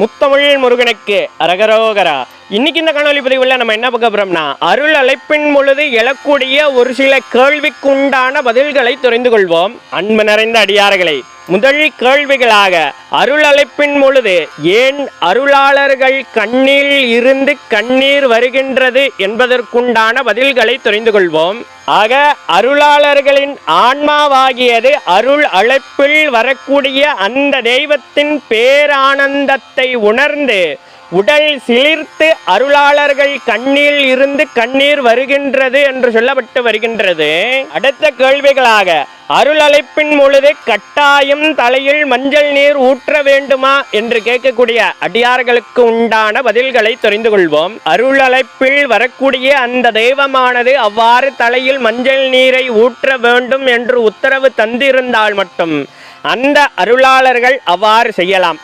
முத்தமிழ் முருகனுக்கு அரகரோகரா. இன்னைக்கு இந்த காணொலி பதிவில் நம்ம என்ன பார்க்க போறோம்னா அருள் அழைப்பின் பொழுது எழக்கூடிய ஒரு சில கேள்விக்குண்டான பதில்களை தெரிந்து கொள்வோம். அன்பு நிறைந்த அடியார்களை முதல் கேள்விகளாக அருள் அழைப்பின் பொழுது ஏன் அருளாளர்கள் கண்ணில் இருந்து கண்ணீர் வருகின்றது என்பதற்குண்டான பதில்களை தெரிந்து கொள்வோம். ஆக அருளாளர்களின் ஆன்மாவாகியது அருள் அழைப்பில் வரக்கூடிய அந்த தெய்வத்தின் பேரானந்தத்தை உணர்ந்து உடல் சிலிர்த்து அருளாளர்கள் கண்ணில் இருந்து கண்ணீர் வருகின்றது என்று சொல்லப்பட்டு வருகின்றது. அடுத்த கேள்விகளாக அருள் அழைப்பின் பொழுது கட்டாயம் தலையில் மஞ்சள் நீர் ஊற்ற வேண்டுமா என்று கேட்கக்கூடிய அடியார்களுக்கு உண்டான பதில்களை தெரிந்து கொள்வோம். அருள் அழைப்பில் வரக்கூடிய அந்த தெய்வமானது அவ்வாறு தலையில் மஞ்சள் நீரை ஊற்ற வேண்டும் என்று உத்தரவு தந்திருந்தால் மட்டும் அந்த அருளாளர்கள் அவ்வாறு செய்யலாம்.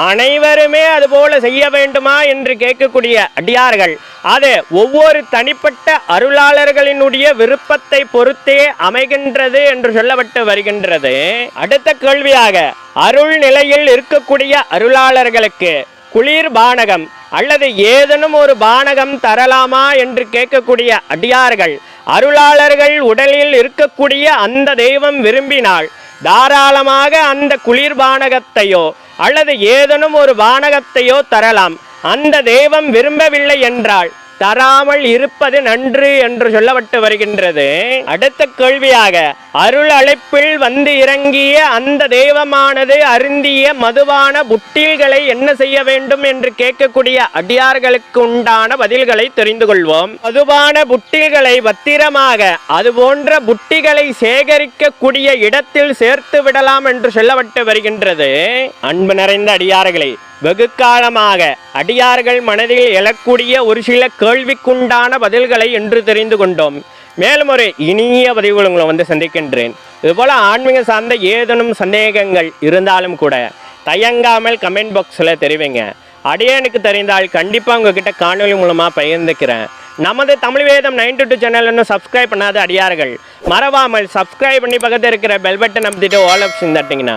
அனைவருமே அதுபோல செய்ய வேண்டுமா என்று கேட்கக்கூடிய அடியார்கள். அது ஒவ்வொரு தனிப்பட்ட அருளாளர்களினுடைய விருப்பத்தை பொறுத்தே அமைகின்றது என்று சொல்லப்பட்டு வருகின்றது. அடுத்த கேள்வியாக அருள் நிலையில் இருக்கக்கூடிய அருளாளர்களுக்கு குளிர் பானகம் அல்லது ஏதேனும் ஒரு பானகம் தரலாமா என்று கேட்கக்கூடிய அடியார்கள் அருளாளர்கள் உடலில் இருக்கக்கூடிய அந்த தெய்வம் விரும்பினால் தாராளமாக அந்த குளிர்பானகத்தையோ அல்லது ஏதேனும் ஒரு வானகத்தையோ தரலாம். அந்த தெய்வம் விரும்பவில்லை என்றால் தராமல் இருப்பது நன்று என்று சொல்லப்பட்டு வருகின்றது. அடுத்த கேள்வியாக அருள் அழைப்பில் வந்து இறங்கிய அந்த தெய்வமானது அருந்திய மதுவான புட்டில்களை என்ன செய்ய வேண்டும் என்று கேட்கக்கூடிய அடியார்களுக்கு உண்டான பதில்களை தெரிந்து கொள்வோம். மதுவான புட்டில்களை பத்திரமாக அது போன்ற புட்டிகளை சேகரிக்கக்கூடிய இடத்தில் சேர்த்து விடலாம் என்று சொல்லப்பட்டு வருகின்றது. அன்பு நிறைந்த அடியார்களை வெகு காலமாக அடியார்கள் மனதில் எழக்கூடிய ஒரு சில கேள்விக்குண்டான பதில்களை என்று தெரிந்து கொண்டோம். மேலும் ஒரு இனிய பதிவுகள் உங்களை வந்து சந்திக்கின்றேன். இதுபோல் ஆன்மீக சார்ந்த ஏதேனும் சந்தேகங்கள் இருந்தாலும் கூட தயங்காமல் கமெண்ட் பாக்ஸில் தெரிவிங்க. அடியனுக்கு தெரிந்தால் கண்டிப்பாக உங்ககிட்ட காணொலி மூலமாக பகிர்ந்துக்கிறேன். நமது Tamil Vedam ninety two channel இன்னும் சப்ஸ்கிரைப் பண்ணாத அடியார்கள் மறவாமல் சப்ஸ்கிரைப் பண்ணி பக்கத்தில் இருக்கிற பெல் பட்டன் அமைத்துட்டு ஆல் ஆப்ஷன் தட்டிங்கன்னா